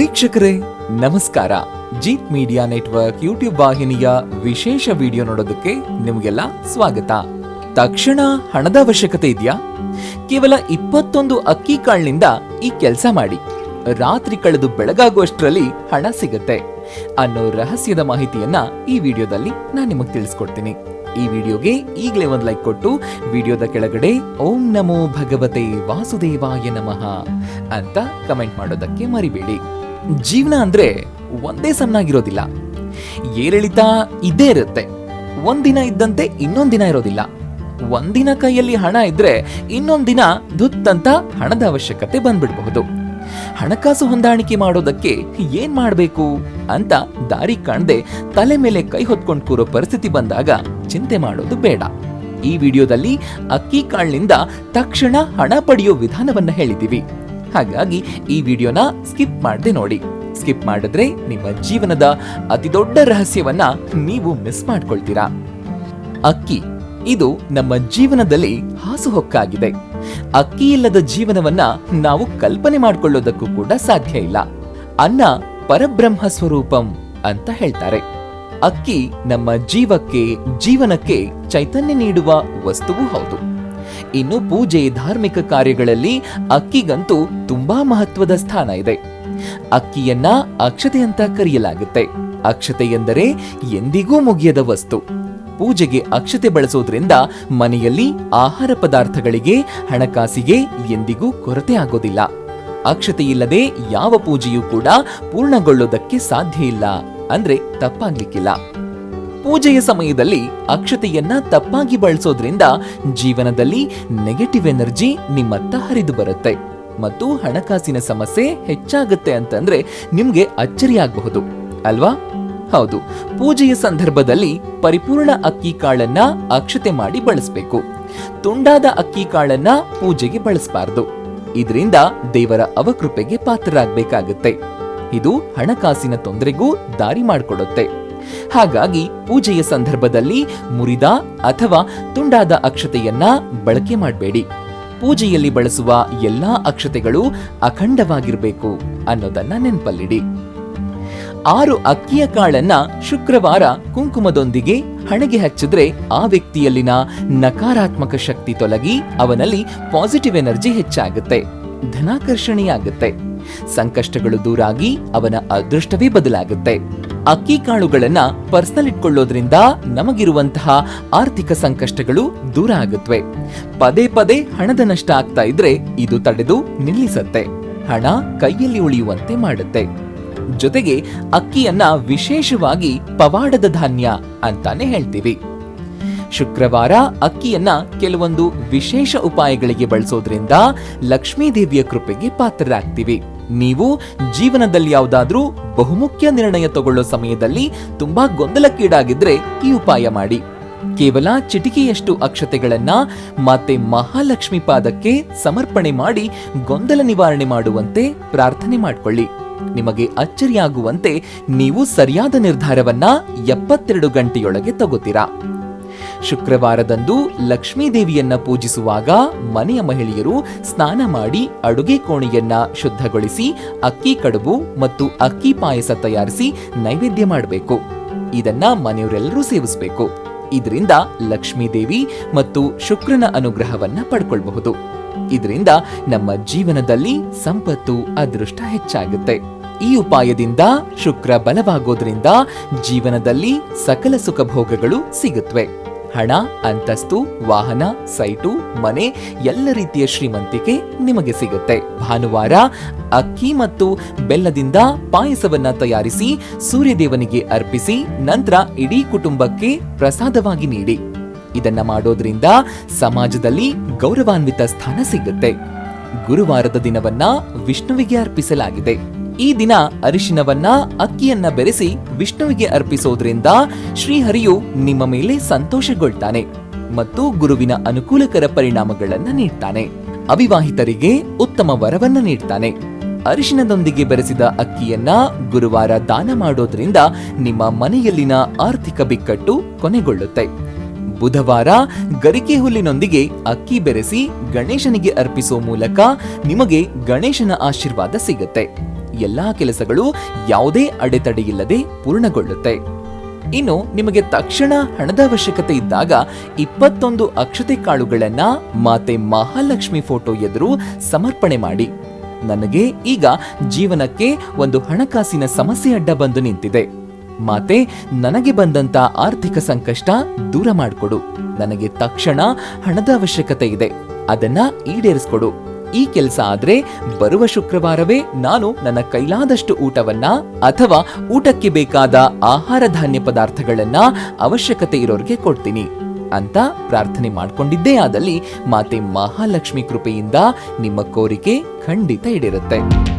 ವೀಕ್ಷಕರೇ, ನಮಸ್ಕಾರ. Jeet media network YouTube ವಾಹಿನಿಯ ವಿಶೇಷ ವಿಡಿಯೋ ನೋಡೋದಕ್ಕೆ ನಿಮಗೆಲ್ಲ ಸ್ವಾಗತ. ತಕ್ಷಣ ಹಣದ ಅವಶ್ಯಕತೆ ಇದೆಯಾ? ಕೇವಲ ಇಪ್ಪತ್ತೊಂದು ಅಕ್ಕಿ ಕಾಳಿನಿಂದ ಈ ಕೆಲಸ ಮಾಡಿ. ರಾತ್ರಿ ಕಳೆದು ಬೆಳಗಾಗುವಷ್ಟರಲ್ಲಿ ಹಣ ಸಿಗುತ್ತೆ. ಅನ್ನೋ ರಹಸ್ಯದ ಮಾಹಿತಿಯನ್ನ ಈ ವಿಡಿಯೋದಲ್ಲಿ ನಾನು ನಿಮಗೆ ತಿಳಿಸ್ಕೊಡ್ತೀನಿ. ಈ ವಿಡಿಯೋಗೆ ಈಗಲೇ ಒಂದು ಲೈಕ್ ಕೊಟ್ಟು ವಿಡಿಯೋದ ಕೆಳಗಡೆ ಓಂ ನಮೋ ಭಗವತೆ ವಾಸುದೇವಾಯ ನಮಃ ಅಂತ ಕಮೆಂಟ್ ಮಾಡೋದಕ್ಕೆ ಮರಿಬೇಡಿ. ಜೀವನ ಅಂದ್ರೆ ಒಂದೇ ಸಮನಾಗಿರೋದಿಲ್ಲ ಏರಿಳಿತ ಇದ್ದೇ ಇರುತ್ತೆ. ಒಂದಿನ ಇದ್ದಂತೆ ಇನ್ನೊಂದಿನ ಇರೋದಿಲ್ಲ. ಒಂದಿನ ಕೈಯಲ್ಲಿ ಹಣ ಇದ್ರೆ ಇನ್ನೊಂದಿನ ದುತ್ತಂತ ಹಣದ ಅವಶ್ಯಕತೆ ಬಂದ್ಬಿಡಬಹುದು. ಹಣಕಾಸು ಹೊಂದಾಣಿಕೆ ಮಾಡೋದಕ್ಕೆ ಏನ್ ಮಾಡಬೇಕು ಅಂತ ದಾರಿ ಕಾಣದೆ ತಲೆ ಮೇಲೆ ಕೈ ಹೊತ್ಕೊಂಡು ಕೂರೋ ಪರಿಸ್ಥಿತಿ ಬಂದಾಗ ಚಿಂತೆ ಮಾಡೋದು ಬೇಡ. ಈ ವಿಡಿಯೋದಲ್ಲಿ ಅಕ್ಕಿ ಕಾಳಿನಿಂದ ತಕ್ಷಣ ಹಣ ಪಡೆಯೋ ವಿಧಾನವನ್ನ ಹೇಳಿದ್ದೀವಿ ಹಾಗಾಗಿ ಈ ವಿಡಿಯೋನ ಸ್ಕಿಪ್ ಮಾಡದೆ ನೋಡಿ. ಸ್ಕಿಪ್ ಮಾಡಿದ್ರೆ ನಿಮ್ಮ ಜೀವನದ ಅತಿ ದೊಡ್ಡ ರಹಸ್ಯವನ್ನ ನೀವು ಮಿಸ್ ಮಾಡ್ಕೊಳ್ತೀರಾ. ಅಕ್ಕಿ, ಇದು ನಮ್ಮ ಜೀವನದಲ್ಲಿ ಹಾಸುಹೊಕ್ಕಾಗಿದೆ ಅಕ್ಕಿ ಇಲ್ಲದ ಜೀವನವನ್ನ ನಾವು ಕಲ್ಪನೆ ಮಾಡ್ಕೊಳ್ಳೋದಕ್ಕೂ ಕೂಡ ಸಾಧ್ಯ ಇಲ್ಲ. ಅನ್ನ ಪರಬ್ರಹ್ಮ ಸ್ವರೂಪಂ ಅಂತ ಹೇಳ್ತಾರೆ. ಅಕ್ಕಿ ನಮ್ಮ ಜೀವಕ್ಕೆ, ಜೀವನಕ್ಕೆ ಚೈತನ್ಯ ನೀಡುವ ವಸ್ತುವು ಹೌದು. ಇನ್ನು ಪೂಜೆ ಧಾರ್ಮಿಕ ಕಾರ್ಯಗಳಲ್ಲಿ ಅಕ್ಕಿಗಂತೂ ತುಂಬಾ ಮಹತ್ವದ ಸ್ಥಾನ ಇದೆ. ಅಕ್ಕಿಯನ್ನ ಅಕ್ಷತೆ ಅಂತ ಕರೆಯಲಾಗುತ್ತೆ. ಅಕ್ಷತೆ ಎಂದರೆ ಎಂದಿಗೂ ಮುಗಿಯದ ವಸ್ತು. ಪೂಜೆಗೆ ಅಕ್ಷತೆ ಬಳಸೋದ್ರಿಂದ ಮನೆಯಲ್ಲಿ ಆಹಾರ ಪದಾರ್ಥಗಳಿಗೆ, ಹಣಕಾಸಿಗೆ ಎಂದಿಗೂ ಕೊರತೆ ಆಗೋದಿಲ್ಲ. ಅಕ್ಷತೆ ಇಲ್ಲದೆ ಯಾವ ಪೂಜೆಯೂ ಕೂಡ ಪೂರ್ಣಗೊಳ್ಳೋದಕ್ಕೆ ಸಾಧ್ಯ ಇಲ್ಲ. ಅಂದ್ರೆ ತಪ್ಪಾಗ್ಲಿಕ್ಕಿಲ್ಲ. ಪೂಜೆಯ ಸಮಯದಲ್ಲಿ ಅಕ್ಷತೆಯನ್ನ ತಪ್ಪಾಗಿ ಬಳಸೋದ್ರಿಂದ ಜೀವನದಲ್ಲಿ ನೆಗೆಟಿವ್ ಎನರ್ಜಿ ನಿಮ್ಮತ್ತ ಹರಿದು ಬರುತ್ತೆ. ಮತ್ತು ಹಣಕಾಸಿನ ಸಮಸ್ಯೆ ಹೆಚ್ಚಾಗುತ್ತೆ ಅಂತಂದ್ರೆ ನಿಮ್ಗೆ ಅಚ್ಚರಿಯಾಗಬಹುದು ಅಲ್ವಾ? ಹೌದು. ಪೂಜೆಯ ಸಂದರ್ಭದಲ್ಲಿ ಪರಿಪೂರ್ಣ ಅಕ್ಕಿ ಕಾಳನ್ನ ಅಕ್ಷತೆ ಮಾಡಿ ಬಳಸಬೇಕು. ತುಂಡಾದ ಅಕ್ಕಿ ಕಾಳನ್ನ ಪೂಜೆಗೆ ಬಳಸಬಾರದು. ಇದರಿಂದ ದೇವರ ಅವಕೃಪೆಗೆ ಪಾತ್ರರಾಗಬೇಕಾಗುತ್ತೆ. ಇದು ಹಣಕಾಸಿನ ತೊಂದರೆಗೂ ದಾರಿ ಮಾಡಿಕೊಡುತ್ತೆ. ಹಾಗಾಗಿ ಪೂಜೆಯ ಸಂದರ್ಭದಲ್ಲಿ ಮುರಿದ ಅಥವಾ ತುಂಡಾದ ಅಕ್ಷತೆಯನ್ನ ಬಳಕೆ ಮಾಡಬೇಡಿ. ಪೂಜೆಯಲ್ಲಿ ಬಳಸುವ ಎಲ್ಲಾ ಅಕ್ಷತೆಗಳು ಅಖಂಡವಾಗಿರಬೇಕು ಅನ್ನೋದನ್ನ ನೆನಪಲ್ಲಿಡಿ. ಆರು ಅಕ್ಕಿಯ ಕಾಳನ್ನ ಶುಕ್ರವಾರ ಕುಂಕುಮದೊಂದಿಗೆ ಹಣೆಗೆ ಹಚ್ಚಿದ್ರೆ ಆ ವ್ಯಕ್ತಿಯಲ್ಲಿನ ನಕಾರಾತ್ಮಕ ಶಕ್ತಿ ತೊಲಗಿ ಅವನಲ್ಲಿ ಪಾಸಿಟಿವ್ ಎನರ್ಜಿ ಹೆಚ್ಚಾಗುತ್ತೆ, ಧನಾಕರ್ಷಣೆಯಾಗುತ್ತೆ. ಸಂಕಷ್ಟಗಳು ದೂರಾಗಿ ಅವನ ಅದೃಷ್ಟವೇ ಬದಲಾಗುತ್ತೆ. ಅಕ್ಕಿ ಕಾಳುಗಳನ್ನ ಪರ್ಸನಲ್ ಇಟ್ಕೊಳ್ಳೋದ್ರಿಂದ ನಮಗಿರುವಂತಹ ಆರ್ಥಿಕ ಸಂಕಷ್ಟಗಳು ದೂರ ಆಗುತ್ತವೆ ಪದೇ ಪದೇ ಹಣದ ನಷ್ಟ ಆಗ್ತಾ ಇದ್ರೆ ಇದು ತಡೆದು ನಿಲ್ಲಿಸತ್ತೆ. ಹಣ ಕೈಯಲ್ಲಿ ಉಳಿಯುವಂತೆ ಮಾಡುತ್ತೆ. ಜೊತೆಗೆ ಅಕ್ಕಿಯನ್ನ ವಿಶೇಷವಾಗಿ ಪವಾಡದ ಧಾನ್ಯ ಅಂತಾನೆ ಹೇಳ್ತೀವಿ. ಶುಕ್ರವಾರ ಅಕ್ಕಿಯನ್ನ ಕೆಲವೊಂದು ವಿಶೇಷ ಉಪಾಯಗಳಿಗೆ ಬಳಸೋದ್ರಿಂದ ಲಕ್ಷ್ಮೀದೇವಿಯ ಕೃಪೆಗೆ ಪಾತ್ರರಾಗ್ತೀವಿ. ನೀವು ಜೀವನದಲ್ಲಿ ಯಾವುದಾದ್ರೂ ಬಹುಮುಖ್ಯ ನಿರ್ಣಯ ತಗೊಳ್ಳೋ ಸಮಯದಲ್ಲಿ ತುಂಬಾ ಗೊಂದಲಕ್ಕೀಡಾಗಿದ್ರೆ ಈ ಉಪಾಯ ಮಾಡಿ. ಕೇವಲ ಚಿಟಿಕೆಯಷ್ಟು ಅಕ್ಷತೆಗಳನ್ನ ಮತ್ತೆ ಮಹಾಲಕ್ಷ್ಮಿ ಪಾದಕ್ಕೆ ಸಮರ್ಪಣೆ ಮಾಡಿ ಗೊಂದಲ ನಿವಾರಣೆ ಮಾಡುವಂತೆ ಪ್ರಾರ್ಥನೆ ಮಾಡಿಕೊಳ್ಳಿ. ನಿಮಗೆ ಅಚ್ಚರಿಯಾಗುವಂತೆ ನೀವು ಸರಿಯಾದ ನಿರ್ಧಾರವನ್ನ ಎಪ್ಪತ್ತೆರಡು ಗಂಟೆಯೊಳಗೆ ತಗೋತೀರಾ. ಶುಕ್ರವಾರದಂದು ಲಕ್ಷ್ಮೀ ದೇವಿಯನ್ನ ಪೂಜಿಸುವಾಗ ಮನೆಯ ಮಹಿಳೆಯರು ಸ್ನಾನ ಮಾಡಿ ಅಡುಗೆ ಕೋಣೆಯನ್ನ ಶುದ್ಧಗೊಳಿಸಿ ಅಕ್ಕಿ ಕಡುಬು ಮತ್ತು ಅಕ್ಕಿ ಪಾಯಸ ತಯಾರಿಸಿ ನೈವೇದ್ಯ ಮಾಡಬೇಕು. ಇದನ್ನ ಮನೆಯವರೆಲ್ಲರೂ ಸೇವಿಸಬೇಕು. ಇದರಿಂದ ಲಕ್ಷ್ಮೀ ದೇವಿ ಮತ್ತು ಶುಕ್ರನ ಅನುಗ್ರಹವನ್ನ ಪಡ್ಕೊಳ್ಬಹುದು. ಇದರಿಂದ ನಮ್ಮ ಜೀವನದಲ್ಲಿ ಸಂಪತ್ತು, ಅದೃಷ್ಟ ಹೆಚ್ಚಾಗುತ್ತೆ. ಈ ಉಪಾಯದಿಂದ ಶುಕ್ರ ಬಲವಾಗೋದ್ರಿಂದ ಜೀವನದಲ್ಲಿ ಸಕಲ ಸುಖ ಭೋಗಗಳು ಸಿಗುತ್ತವೆ ಹಣ, ಅಂತಸ್ತು, ವಾಹನ, ಸೈಟು, ಮನೆ ಎಲ್ಲ ರೀತಿಯ ಶ್ರೀಮಂತಿಕೆ ನಿಮಗೆ ಸಿಗುತ್ತೆ. ಭಾನುವಾರ ಅಕ್ಕಿ ಮತ್ತು ಬೆಲ್ಲದಿಂದ ಪಾಯಸವನ್ನ ತಯಾರಿಸಿ ಸೂರ್ಯದೇವನಿಗೆ ಅರ್ಪಿಸಿ ನಂತರ ಇಡೀ ಕುಟುಂಬಕ್ಕೆ ಪ್ರಸಾದವಾಗಿ ನೀಡಿ. ಇದನ್ನ ಮಾಡೋದ್ರಿಂದ ಸಮಾಜದಲ್ಲಿ ಗೌರವಾನ್ವಿತ ಸ್ಥಾನ ಸಿಗುತ್ತೆ. ಗುರುವಾರದ ದಿನವನ್ನ ವಿಷ್ಣುವಿಗೆ ಅರ್ಪಿಸಲಾಗಿದೆ. ಈ ದಿನ ಅರಿಶಿನವನ್ನ ಅಕ್ಕಿಯನ್ನ ಬೆರೆಸಿ ವಿಷ್ಣುವಿಗೆ ಅರ್ಪಿಸೋದ್ರಿಂದ ಶ್ರೀಹರಿಯು ನಿಮ್ಮ ಮೇಲೆ ಸಂತೋಷಗೊಳ್ತಾನೆ ಮತ್ತು ಗುರುವಿನ ಅನುಕೂಲಕರ ಪರಿಣಾಮಗಳನ್ನ ನೀಡ್ತಾನೆ. ಅವಿವಾಹಿತರಿಗೆ ಉತ್ತಮ ವರವನ್ನ ನೀಡ್ತಾನೆ. ಅರಿಶಿನದೊಂದಿಗೆ ಬೆರೆಸಿದ ಅಕ್ಕಿಯನ್ನ ಗುರುವಾರ ದಾನ ಮಾಡೋದ್ರಿಂದ ನಿಮ್ಮ ಮನೆಯಲ್ಲಿನ ಆರ್ಥಿಕ ಬಿಕ್ಕಟ್ಟು ಕೊನೆಗೊಳ್ಳುತ್ತೆ. ಬುಧವಾರ ಗರಿಕೆ ಹುಲ್ಲಿನೊಂದಿಗೆ ಅಕ್ಕಿ ಬೆರೆಸಿ ಗಣೇಶನಿಗೆ ಅರ್ಪಿಸೋ ಮೂಲಕ ನಿಮಗೆ ಗಣೇಶನ ಆಶೀರ್ವಾದ ಸಿಗುತ್ತೆ. ಎಲ್ಲಾ ಕೆಲಸಗಳು ಯಾವುದೇ ಅಡೆತಡೆಯಿಲ್ಲದೆ ಪೂರ್ಣಗೊಳ್ಳುತ್ತೆ. ಇನ್ನು ನಿಮಗೆ ತಕ್ಷಣ ಹಣದ ಅವಶ್ಯಕತೆ ಇದ್ದಾಗ ಇಪ್ಪತ್ತೊಂದು ಅಕ್ಷತೆ ಕಾಳುಗಳನ್ನ ಮಾತೆ ಮಹಾಲಕ್ಷ್ಮಿ ಫೋಟೋ ಎದುರು ಸಮರ್ಪಣೆ ಮಾಡಿ. ನನಗೆ ಈಗ ಜೀವನಕ್ಕೆ ಒಂದು ಹಣಕಾಸಿನ ಸಮಸ್ಯೆ ಅಡ್ಡ ಬಂದು ನಿಂತಿದೆ. ಮಾತೆ, ನನಗೆ ಬಂದಂತ ಆರ್ಥಿಕ ಸಂಕಷ್ಟ ದೂರ ಮಾಡಿಕೊಡು. ನನಗೆ ತಕ್ಷಣ ಹಣದ ಅವಶ್ಯಕತೆ ಇದೆ. ಅದನ್ನ ಈಡೇರಿಸ್ಕೊಡು. ಈ ಕೆಲಸ ಆದ್ರೆ ಬರುವ ಶುಕ್ರವಾರವೇ ನಾನು ನನ್ನ ಕೈಲಾದಷ್ಟು ಊಟವನ್ನ ಅಥವಾ ಊಟಕ್ಕೆ ಬೇಕಾದ ಆಹಾರ ಧಾನ್ಯ ಪದಾರ್ಥಗಳನ್ನ ಅವಶ್ಯಕತೆ ಇರೋರಿಗೆ ಕೊಡ್ತೀನಿ ಅಂತ ಪ್ರಾರ್ಥನೆ ಮಾಡ್ಕೊಂಡಿದ್ದೇ ಆದಲ್ಲಿ ಮಾತೆ ಮಹಾಲಕ್ಷ್ಮಿ ಕೃಪೆಯಿಂದ ನಿಮ್ಮ ಕೋರಿಕೆ ಖಂಡಿತ ಈಡೇರುತ್ತೆ.